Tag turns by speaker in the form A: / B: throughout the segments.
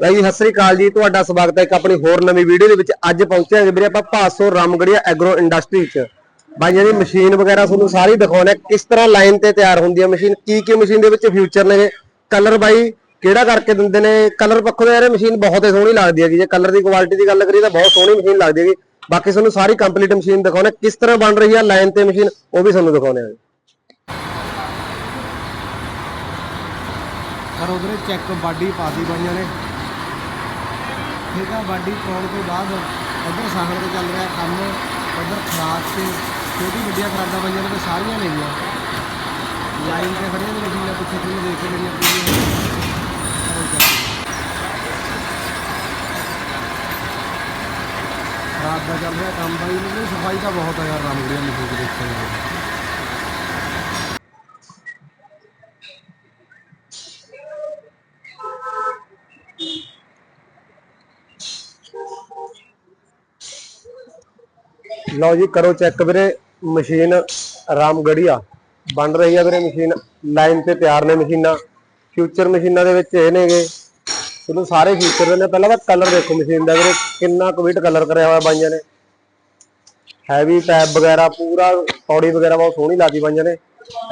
A: ਭਾਈ ਸਤਿ ਸ੍ਰੀ ਅਕਾਲ ਜੀ। ਤੁਹਾਡਾ ਸਵਾਗਤ ਹੈ ਇੱਕ ਆਪਣੀ ਹੋਰ ਨਵੀਂ ਵੀਡੀਓ ਦੇ ਵਿੱਚ। ਅੱਜ ਪਹੁੰਚੇ ਹਾਂ ਵੀਰੇ ਆਪਾਂ ਭਾਸੋ ਰਾਮਗੜੀਆ ਐਗਰੋ ਇੰਡਸਟਰੀ ਚ। ਬਾਈ ਜਿਹੜੀ ਮਸ਼ੀਨ ਵਗੈਰਾ ਤੁਹਾਨੂੰ ਸਾਰੀ ਦਿਖਾਉਣਾ ਕਿਸ ਤਰ੍ਹਾਂ ਲਾਈਨ ਤੇ ਤਿਆਰ ਹੁੰਦੀ ਹੈ ਮਸ਼ੀਨ? ਕੀ ਕੀ ਮਸ਼ੀਨ ਦੇ ਵਿੱਚ ਫਿਊਚਰ ਨੇ ਕਲਰ ਬਾਈ ਕਿਹੜਾ ਕਰਕੇ ਦਿੰਦੇ ਨੇ? ਕਲਰ ਪੱਖੋਂ ਤਾਂ ਯਾਰ ਮਸ਼ੀਨ ਬਹੁਤ ਹੀ ਸੋਹਣੀ ਲੱਗਦੀ ਹੈਗੀ। ਜੇ ਕਲਰ ਦੀ ਕੁਆਲਿਟੀ ਦੀ ਗੱਲ ਕਰੀਏ ਤਾਂ ਬਹੁਤ ਸੋਹਣੀ ਮਸ਼ੀਨ ਲੱਗਦੀ ਹੈਗੀ। ਬਾਕੀ ਤੁਹਾਨੂੰ ਸਾਰੀ ਕੰਪਲੀਟ ਮਸ਼ੀਨ ਦਿਖਾਉਣਾ ਹੈ, ਕਿਸ ਤਰ੍ਹਾਂ ਬਣ ਰਹੀ ਹੈ ਲਾਈਨ ਤੇ ਮਸ਼ੀਨ ਉਹ ਵੀ ਤੁਹਾਨੂੰ ਦਿਖਾਉਣੇ ਆ
B: ਕਰੋ ਵੀਰੇ ਚੈੱਕ ਬਾਡੀ ਪਾਦੀ ਬਾਈਆਂ ਨੇ। ਠੀਕ ਆ ਬਾਡੀ ਪਾਉਣ ਤੋਂ ਬਾਅਦ ਇੱਧਰ ਸਾਹਣ ਤੇ ਚੱਲ ਰਿਹਾ ਕੰਮ, ਇੱਧਰ ਖਰਾਕ ਤੇ ਛੋਟੀ ਵੱਡੀਆਂ ਖਰਾਕਾਂ ਬਾਈਆਂ ਨੇ ਤੇ ਸਾਰੀਆਂ ਨੇਗੀਆਂ ਲਾਈਨ ਤੇ ਖੜੀਆਂ ਨੇ ਮਸ਼ੀਨਾਂ ਪਿੱਛੇ ਤੁਹਾਨੂੰ ਦੇਖ ਕੇ ਮੇਰੀਆਂ ਪੂਰੀਆਂ ਕਰੋ check। ਖਰਾਕ ਦਾ ਚੱਲ ਰਿਹਾ ਕੰਮ ਬਾਈ ਨੂੰ ਸਫ਼ਾਈ ਤਾਂ ਬਹੁਤ ਆ ਯਾਰ ਰਾਮਗੜੀਆ ਮਸ਼ੀਨ ਦੇ ਦੇਖਣ ਨੂੰ
A: ਲਓ ਜੀ, ਕਰੋ ਚੈੱਕ ਵੀਰੇ, ਮਸ਼ੀਨ ਰਾਮਗੜੀਆ। ਬਣ ਰਹੀ ਆ ਵੀਰੇ ਮਸ਼ੀਨ ਲਾਈਨ ਤੇ ਤਿਆਰ ਨੇ ਮਸ਼ੀਨਾਂ। ਫਿਊਚਰ ਮਸ਼ੀਨਾਂ ਦੇ ਵਿੱਚ ਇਹ ਨੇਗੇ। ਤੁਹਾਨੂੰ ਸਾਰੇ ਫੀਚਰ ਦੇ ਨੇ ਪਹਿਲਾਂ ਤਾਂ ਕਲਰ ਦੇਖੋ ਮਸ਼ੀਨ ਦਾ ਵੀਰੇ, ਕਿੰਨਾ ਕਵਿਟ ਕਲਰ ਕਰਿਆ ਹੋਇਆ ਬਾਈਆਂ ਨੇ। ਹੈਵੀ ਟੈਬ ਵਗੈਰਾ, ਪੂਰਾ ਪੌੜੀ ਵਗੈਰਾ ਬਹੁਤ ਸੋਹਣੀ ਲਾਦੀ ਬਾਈਆਂ ਨੇ।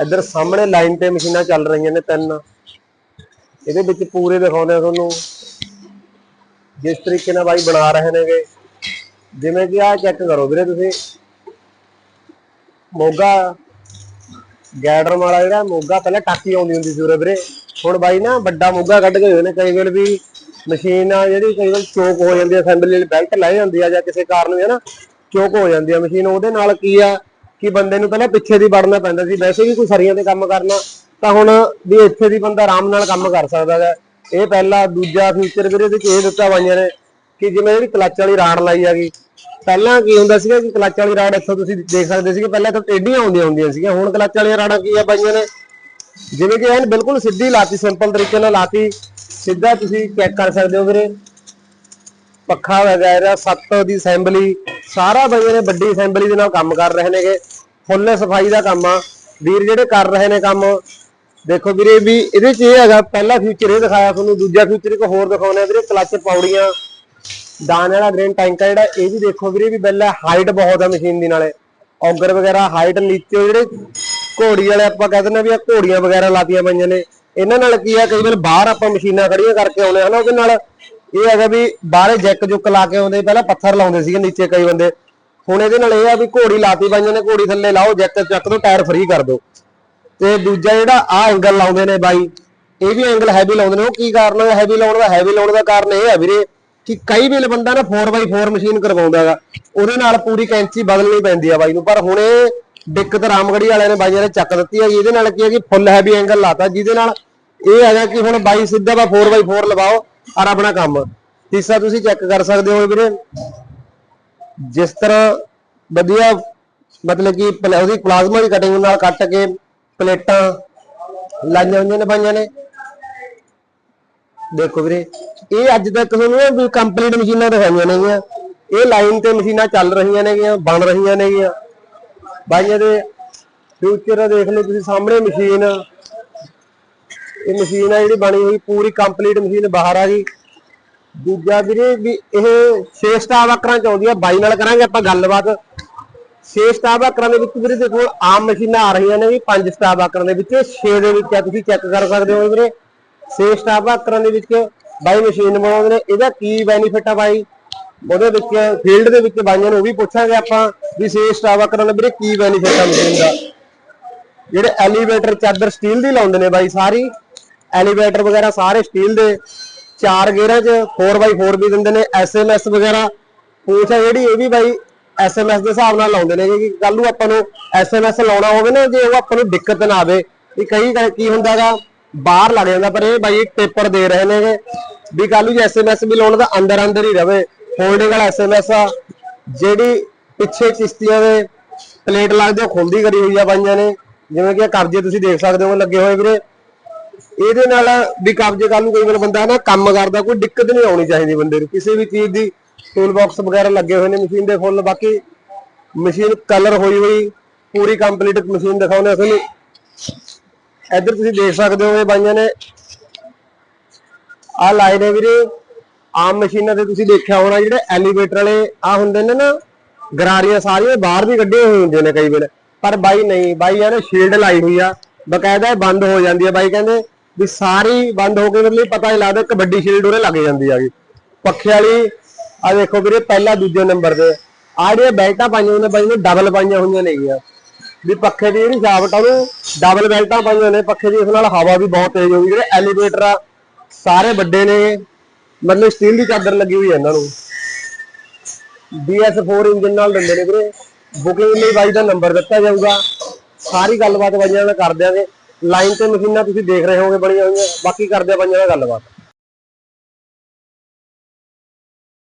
A: ਇੱਧਰ ਸਾਹਮਣੇ ਲਾਈਨ ਤੇ ਮਸ਼ੀਨਾਂ ਚੱਲ ਰਹੀਆਂ ਨੇ ਤਿੰਨ। ਇਹਦੇ ਵਿੱਚ ਪੂਰੇ ਦਿਖਾਉਂਦੇ ਆ ਤੁਹਾਨੂੰ। ਜਿਸ ਤਰੀਕੇ ਨਾਲ ਬਾਈ ਬਣਾ ਰਹੇ ਨੇਗੇ। ਜਿਵੇਂ ਕਿ ਆਹ ਚੈੱਕ ਕਰੋ ਵੀਰੇ ਤੁਸੀਂ। ਮੋਗਾ ਗੈਡਰ ਵਾਲਾ ਜਿਹੜਾ, ਮੋਗਾ ਪਹਿਲਾਂ ਟਾਕੀ ਆਉਂਦੀ ਹੁੰਦੀ ਸੀ ਉਰੇ ਵੀਰੇ। ਹੁਣ ਬਾਈ ਨਾ ਵੱਡਾ ਮੋਗਾ ਕੱਢ ਕੇ ਹੋਏ ਨੇ, ਕਈ ਵੇਲੇ ਵੀ ਮਸ਼ੀਨ ਆ ਜਿਹੜੀ ਕਈ ਵਾਰ ਚੋਕ ਹੋ ਜਾਂਦੀ ਹੈ ਅਸੈਂਬਲੀ ਵਾਲੀ ਬੈਲਟ ਲੈ ਜਾਂਦੀ ਆ ਜਾਂ ਕਿਸੇ ਕਾਰਨ ਵੀ ਹੈ ਨਾ ਚੋਕ ਹੋ ਜਾਂਦੀ ਆ ਮਸ਼ੀਨ। ਉਹਦੇ ਨਾਲ ਕੀ ਆ ਕਿ ਬੰਦੇ ਨੂੰ ਪਹਿਲਾਂ ਪਿੱਛੇ ਦੀ ਵੜਨਾ ਪੈਂਦਾ ਸੀ। ਵੈਸੇ ਵੀ ਕੋਈ ਸਰੀਆਂ ਤੇ ਕੰਮ ਕਰਨਾ, ਤਾਂ ਹੁਣ ਵੀ ਇੱਥੇ ਦੀ ਬੰਦਾ ਆਰਾਮ ਨਾਲ ਕੰਮ ਕਰ ਸਕਦਾ ਹੈ ਇਹ ਪਹਿਲਾ, ਦੂਜਾ ਫਿਊਚਰ ਵੀਰੇ ਦੇ ਇਹ ਦਿੱਤਾ ਬਾਈਆਂ ਨੇ। ਕਿ ਜਿਵੇਂ ਜਿਹੜੀ ਕਲੱਚ ਵਾਲੀ ਰਾੜ ਲਾਈ ਹੈਗੀ ਪਹਿਲਾਂ ਕੀ ਹੁੰਦਾ ਸੀਗਾ ਕਿ ਕਲੱਚ ਵਾਲੀ ਰਾੜ ਇੱਥੋਂ ਤੁਸੀਂ ਦੇਖ ਸਕਦੇ ਸੀਗੇ, ਪਹਿਲਾਂ ਤਾਂ ਟੇਢੀਆਂ ਹੁੰਦੀਆਂ ਹੁੰਦੀਆਂ ਸੀਗੀਆਂ, ਹੁਣ ਕਲੱਚ ਵਾਲੀਆਂ ਰਾੜਾਂ ਕੀ ਆ ਬਾਈਆਂ ਨੇ? ਜਿਵੇਂ ਕਿ ਐਨ ਬਿਲਕੁਲ ਸਿੱਧੀ ਲਾਤੀ, ਸਿੰਪਲ ਤਰੀਕੇ ਨਾਲ ਲਾਤੀ, ਸਿੱਧਾ ਤੁਸੀਂ ਚੈੱਕ ਕਰ ਸਕਦੇ ਹੋ ਵੀਰੇ। ਪੱਖਾ ਵਗੈਰਾ, ਸੱਤ ਦੀ ਅਸੈਂਬਲੀ, ਸਾਰਾ ਬਾਈਆਂ ਨੇ ਵੱਡੀ ਅਸੈਂਬਲੀ ਦੇ ਨਾਲ ਕੰਮ ਕਰ ਰਹੇ ਨੇਗੇ। ਫੁੱਲ ਸਫ਼ਾਈ ਦਾ ਕੰਮ ਆ। ਵੀਰ ਜਿਹੜੇ ਕਰ ਰਹੇ ਨੇ ਕੰਮ, ਦੇਖੋ ਵੀਰੇ ਵੀ ਇਹਦੇ ਚ ਇਹ ਹੈਗਾ, ਪਹਿਲਾ ਫਿਊਚਰ ਇਹ ਦਿਖਾਇਆ ਤੁਹਾਨੂੰ, ਦੂਜਾ ਫਿਊਚਰ ਇੱਕ ਹੋਰ ਦਿਖਾਉਣਾ ਵੀਰੇ, ਕਲੱਚ ਪੌੜੀਆਂ। ਦਾਣੇ ਵਾਲਾ ਗ੍ਰੇਨ ਟੈਂਕ ਆ ਜਿਹੜਾ, ਇਹ ਵੀ ਦੇਖੋ ਵੀਰੇ ਵੀ ਪਹਿਲਾਂ ਹਾਈਟ ਬਹੁਤ ਆ ਮਸ਼ੀਨ ਦੀ ਨਾਲੇ। ਔਗਰ ਵਗੈਰਾ ਹਾਈਟ ਨੀਚੇ ਜਿਹੜੇ ਘੋੜੀ ਵਾਲੇ ਆਪਾਂ ਕਹਿ ਦਿੰਦੇ ਵੀ ਆ ਘੋੜੀਆਂ ਵਗੈਰਾ ਲਾਤੀਆਂ ਪਈਆਂ ਨੇ। ਇਹਨਾਂ ਨਾਲ ਕੀ ਆ ਕਈ ਵਾਰ ਬਾਹਰ ਆਪਾਂ ਮਸ਼ੀਨਾਂ ਖੜੀਆਂ ਕਰਕੇ ਆਉਨੇ ਹਨਾ ਉਹਦੇ ਨਾਲ ਇਹ ਹੈਗਾ ਵੀ ਬਾਹਰੇ ਜੈਕ ਜੁੱਕ ਲਾ ਕੇ ਆਉਂਦੇ, ਪਹਿਲਾਂ ਪੱਥਰ ਲਾਉਂਦੇ ਸੀਗੇ ਨੀਚੇ ਕਈ ਬੰਦੇ। ਹੁਣ ਇਹਦੇ ਨਾਲ ਇਹ ਆ ਵੀ ਘੋੜੀ ਲਾਤੀ ਪਈਆਂ ਨੇ, ਘੋੜੀ ਥੱਲੇ ਲਾਓ, ਜੈਕ ਚੱਕ ਦੋ, ਟਾਇਰ ਫ੍ਰੀ ਕਰ ਦੋ। ਤੇ ਦੂਜਾ ਜਿਹੜਾ ਆ ਐਂਗਲ ਲਾਉਂਦੇ ਨੇ ਬਾਈ, ਇਹ ਵੀ ਐਂਗਲ ਹੈਵੀ ਲਾਉਂਦੇ ਨੇ। ਉਹ ਕੀ ਕਾਰਨ ਹੈ? ਹੈਵੀ ਲਾਉਣ ਦਾ ਹੈਵੀ ਲਾਉਣ ਦਾ ਕਾਰਨ ਇਹ ਹੈ ਵੀਰੇ ਕਿ ਕਈ ਵੇਲੇ ਬੰਦਾ ਨਾ 4x4 ਮਸ਼ੀਨ ਕਰਵਾਉਂਦਾ ਉਹਦੇ ਨਾਲ ਪੂਰੀ ਕੈਂਚੀ ਬਦਲਣੀ ਪੈਂਦੀ ਆ ਬਾਈ ਨੂੰ, ਪਰ ਹੁਣ ਇਹ ਦਿੱਕਤ ਰਾਮਗੜੀ ਵਾਲਿਆਂ ਨੇ ਬਾਈਆਂ ਨੇ ਚੱਕ ਦਿੱਤੀ ਹੈ ਇਹਦੇ ਨਾਲ ਕੀ ਹੈ ਕਿ ਫੁੱਲ ਹੈਵੀ ਐਂਗਲ ਲਾਤਾ, ਜਿਹਦੇ ਨਾਲ ਇਹ ਹੈਗਾ ਕਿ ਹੁਣ ਬਾਈ ਸਿੱਧਾ ਵਾ 4x4 ਲਵਾਓ ਔਰ ਆਪਣਾ ਕੰਮ। ਤੀਸਰਾ ਤੁਸੀਂ ਚੈੱਕ ਕਰ ਸਕਦੇ ਹੋ ਵੀਰੇ, ਜਿਸ ਤਰ੍ਹਾਂ ਵਧੀਆ ਮਤਲਬ ਕਿ ਪਲ- ਉਹਦੀ ਪਲਾਜ਼ਮਾ ਦੀ ਕਟਿੰਗ ਨਾਲ ਕੱਟ ਕੇ ਪਲੇਟਾਂ ਲਾਈਆਂ ਹੋਈਆਂ ਨੇ ਬਾਈਆਂ ਨੇ। ਦੇਖੋ ਵੀਰੇ, ਇਹ ਅੱਜ ਤੱਕ ਤੁਹਾਨੂੰ ਵੀ ਕੰਪਲੀਟ ਮਸ਼ੀਨਾਂ ਦਿਖਾਈਆਂ ਨੇਗੀਆਂ। ਇਹ ਲਾਈਨ ਤੇ ਮਸ਼ੀਨਾਂ ਚੱਲ ਰਹੀਆਂ ਨੇਗੀਆਂ, ਬਣ ਰਹੀਆਂ ਨੇਗੀਆਂ। ਬਾਈਆਂ ਦੇ ਫਿਊਚਰ ਦੇਖ ਲਓ ਤੁਸੀਂ, ਸਾਹਮਣੇ ਮਸ਼ੀਨ। ਇਹ ਮਸ਼ੀਨ ਆ ਜਿਹੜੀ ਬਣੀ ਹੋਈ, ਪੂਰੀ ਕੰਪਲੀਟ ਮਸ਼ੀਨ ਬਾਹਰ ਆ ਗਈ। ਦੂਜਾ ਵੀਰੇ ਵੀ ਇਹ 6 ਸਟਾਰ ਆਕਰਾਂ ਚ ਆਉਂਦੀ ਆ, ਬਾਈ ਨਾਲ ਕਰਾਂਗੇ ਆਪਾਂ ਗੱਲਬਾਤ। 6 ਸਟਾਰ ਆਕਰਾਂ ਦੇ ਵਿੱਚ ਵੀਰੇ ਦੇ ਆਮ ਮਸ਼ੀਨਾਂ ਆ ਰਹੀਆਂ ਨੇ ਵੀ 5 ਸਟਾਰ ਆਕਰਾਂ ਦੇ ਵਿੱਚ 6 ਦੇ ਵਿੱਚ ਆ, ਤੁਸੀਂ ਚੈੱਕ ਕਰ ਸਕਦੇ ਹੋ ਵੀਰੇ। 6 ਸਟਾਰ ਆਕਰਾਂ ਦੇ ਵਿੱਚ ਬਾਈ ਮਸ਼ੀਨ ਬਣਾਉਂਦੇ ਨੇ। ਇਹਦਾ ਕੀ ਬੈਨੀਫਿਟ ਆ ਬਾਈ? ਉਹਦੇ ਵਿੱਚ ਫੀਲਡ ਦੇ ਵਿੱਚ ਬਾਈਆਂ ਨੂੰ ਵੀ ਪੁੱਛਾਂਗੇ ਆਪਾਂ ਵੀ 6 ਸਟਾਰ ਆਕਰਾਂ ਦਾ ਵੀਰੇ ਕੀ ਬੈਨੀਫਿਟ ਆ ਮਸ਼ੀਨ ਦਾ। ਜਿਹੜੇ ਐਲੀਵੇਟਰ ਚਾਦਰ ਸਟੀਲ ਦੀ ਲਾਉਂਦੇ ਨੇ ਬਾਈ ਸਾਰੀ। ਐਲੀਵੇਟਰ ਵਗੈਰਾ ਸਾਰੇ ਸਟੀਲ ਦੇ। ਚਾਰ ਗੇਅਰਾਂ 'ਚ 4x4 ਵੀ ਦਿੰਦੇ ਨੇ। ਐਸਐਮਐਸ ਵਗੈਰਾ। ਪੂਛ ਆ ਜਿਹੜੀ, ਇਹ ਵੀ ਬਾਈ ਐਸਐਮਐਸ ਦੇ ਹਿਸਾਬ ਨਾਲ ਲਾਉਂਦੇ ਨੇ। ਕਿ ਕੱਲ ਨੂੰ ਆਪਾਂ ਨੂੰ ਐਸਐਮਐਸ ਲਾਉਣਾ ਹੋਵੇ ਨਾ, ਜੇ ਉਹ ਆਪਾਂ ਨੂੰ ਦਿੱਕਤ ਨਾ ਆਵੇ। ਵੀ ਕਈ ਵਾਰ ਕੀ ਹੁੰਦਾਗਾ ਬਾਹਰ ਲੱਗ ਜਾਂਦਾ, ਪਰ ਇਹ ਬਾਈ ਪੇਪਰ ਦੇ ਰਹੇ ਨੇ ਵੀ ਕੱਲ ਨੂੰ ਜੇ ਐਸਐਮਐਸ ਵੀ ਲਾਉਣਾ ਤਾਂ ਅੰਦਰ ਅੰਦਰ ਹੀ ਰਵੇ। ਹੋਲਡਿੰਗ ਵਾਲਾ ਐਸਐਮਐਸ ਆ, ਜਿਹੜੀ ਪਿੱਛੇ ਕਿਸ਼ਤੀਆਂ ਦੇ ਪਲੇਟ ਲੱਗਦੇ ਖੁੱਲਦੀ ਕਰੀ ਹੋਈ ਆ ਬਾਈਆਂ ਨੇ। ਜਿਵੇਂ ਕਿ ਕਬਜੇ ਤੁਸੀਂ ਦੇਖ ਸਕਦੇ ਹੋ, ਲੱਗੇ ਹੋਏ ਵੀਰੇ। ਇਹਦੇ ਨਾਲ ਵੀ ਕਬਜੇ ਕੱਲ ਨੂੰ ਕੋਈ ਵਾਰ ਬੰਦਾ ਨਾ ਕੰਮ ਕਰਦਾ, ਕੋਈ ਦਿੱਕਤ ਨਹੀਂ ਆਉਣੀ ਚਾਹੀਦੀ ਬੰਦੇ ਨੂੰ। ਕਿਸੇ ਵੀ ਚੀਜ਼ ਦੀ ਟੂਲ ਬਾਕਸ ਵਗੈਰਾ ਲੱਗੇ ਹੋਏ ਨੇ ਮਸ਼ੀਨ ਦੇ ਫੁੱਲ ਬਾਕੀ ਮਸ਼ੀਨ ਕਲਰ ਹੋਈ ਹੋਈ, ਪੂਰੀ ਕੰਪਲੀਟ ਮਸ਼ੀਨ ਦਿਖਾਉਂਦੇ ਆ ਤੁਹਾਨੂੰ। ਇੱਧਰ ਤੁਸੀਂ ਦੇਖ ਸਕਦੇ ਹੋ ਇਹ ਬਾਈਆਂ ਨੇ ਆ ਲਾਏ ਨੇ ਵੀਰੇ। ਆਮ ਮਸ਼ੀਨਾਂ ਤੇ ਤੁਸੀਂ ਦੇਖਿਆ ਹੋਣਾ ਜਿਹੜੇ ਐਲੀਵੇਟਰ ਵਾਲੇ ਆ ਹੁੰਦੇ ਨੇ ਨਾ, ਗਰਾਰੀਆਂ ਸਾਰੀਆਂ ਬਾਹਰ ਵੀ ਕੱਢੇ ਹੋਏ ਹੁੰਦੇ ਨੇ ਕਈ ਵੇਲੇ ਪਰ ਬਾਈ ਨਹੀਂ, ਬਾਈ ਇਹਨੇ ਸ਼ੀਲਡ ਲਾਈ ਹੋਈ ਆ। ਬਕਾਇਦਾ ਇਹ ਬੰਦ ਹੋ ਜਾਂਦੀ ਆ। ਬਾਈ ਕਹਿੰਦੇ ਵੀ ਸਾਰੀ ਬੰਦ ਹੋ ਕੇ ਮਤਲਬ ਪਤਾ ਹੀ ਲੱਗਦਾ ਇੱਕ ਵੱਡੀ ਸ਼ੀਲਡ ਉਹਨੇ ਲੱਗ ਜਾਂਦੀ ਆਗੀ ਪੱਖੇ ਵਾਲੀ ਆ ਦੇਖੋ ਵੀਰੇ, ਪਹਿਲਾ ਦੂਜੇ ਨੰਬਰ ਤੇ। ਆ ਜਿਹੜੀਆਂ ਬੈਲਟਾਂ ਪਾਈਆਂ ਉਹਨੇ ਬਾਈ ਨੇ ਡਬਲ ਪਾਈਆਂ ਹੋਈਆਂ ਨੇਗੀਆਂ ਵੀ ਪੱਖੇ ਦੀ ਜਿਹੜੀ ਸ਼ਾਫਟ ਆ ਉਹਨੂੰ ਡਬਲ ਬੈਲਟਾਂ ਪਾਈਆਂ ਨੇ, ਪੱਖੇ ਦੀ ਇਸ ਨਾਲ ਹਵਾ ਵੀ ਬਹੁਤ ਤੇਜ਼ ਹੋਊਗੀ, ਜਿਹੜੇ ਐਲੀਵੇਟਰ ਆ, ਸਾਰੇ ਵੱਡੇ ਨੇ, ਮਤਲਬ ਸਟੀਲ ਦੀ ਚਾਦਰ ਲੱਗੀ ਹੋਈ ਹੈ ਇਹਨਾਂ ਨੂੰ। BS4 ਇੰਜਨ ਨਾਲ ਦਿੰਦੇ ਨੇ ਵੀਰੇ ਬੁਕਿੰਗ ਲਈ ਬਾਈ ਦਾ ਨੰਬਰ ਦਿੱਤਾ ਜਾਊਗਾ, ਸਾਰੀ ਗੱਲਬਾਤ ਬਾਈਆਂ ਨਾਲ ਕਰ ਦਿਆਂਗੇ। ਲਾਈਨ ਤੇ ਮਸ਼ੀਨਾਂ ਤੁਸੀਂ ਦੇਖ ਰਹੇ ਹੋਗੇ ਬਣੀਆਂ ਹੋਈਆਂ, ਬਾਕੀ ਕਰਦੇ ਆ ਬਾਈਆਂ ਨਾਲ ਗੱਲਬਾਤ।